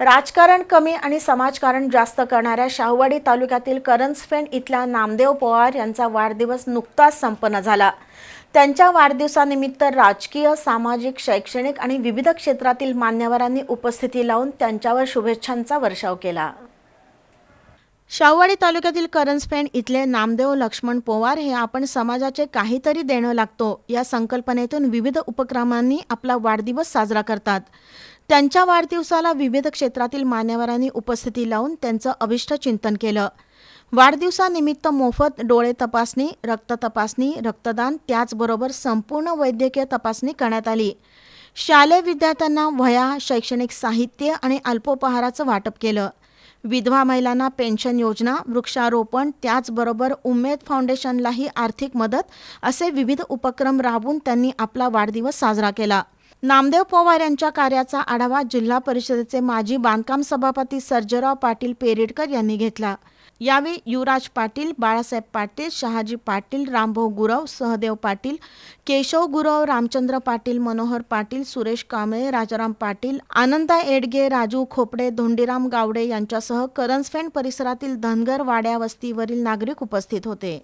राजकारण कमी आणि समाजकारण जास्त करणाऱ्या शाहूवाडी तालुक्यातील करंजफेंड इथल्या नामदेव पवार यांचा वाढदिवस नुकताच संपन्न झाला. त्यांच्या वाढदिवसानिमित्त राजकीय सामाजिक शैक्षणिक आणि विविध क्षेत्रातील मान्यवरांनी उपस्थिती लावून त्यांच्यावर शुभेच्छांचा वर्षाव केला. शाहूवाडी तालुक्यातील करंजफेंड इथले नामदेव लक्ष्मण पोवार हे आपण समाजाचे काहीतरी देणं लागतो या संकल्पनेतून विविध उपक्रमांनी आपला वाढदिवस साजरा करतात. त्यांच्या वाढदिवसाला विविध क्षेत्रातील मान्यवरांनी उपस्थिती लावून त्यांचं अभिष्ट चिंतन केलं. वाढदिवसानिमित्त मोफत डोळे तपासणी रक्त तपासणी रक्तदान त्याचबरोबर संपूर्ण वैद्यकीय तपासणी करण्यात आली. शालेय विद्यार्थ्यांना वह्या शैक्षणिक साहित्य आणि अल्पोपहाराचं वाटप केलं. विधवा महिलांना पेन्शन योजना वृक्षारोपण त्याचबरोबर उमेद फाउंडेशनलाही आर्थिक मदत असे विविध उपक्रम राबवून त्यांनी आपला वाढदिवस साजरा केला. नामदेव पवार यांच्या कार्याचा आढावा जिल्हा परिषदेचे माजी बांधकाम सभापती सर्जराव पाटील पेरेडकर यांनी घेतला. यावेळी युवराज पाटील बाळासाहेब पाटील शहाजी पाटील रामभाऊ गुरव सहदेव पाटील केशव गुरव रामचंद्र पाटील मनोहर पाटील सुरेश कांबळे राजाराम पाटील आनंदा एडगे राजू खोपडे धोंडीराम गावडे यांच्यासह करंजफेंड परिसरातील धनगर वाड्या वस्तीवरील नागरिक उपस्थित होते.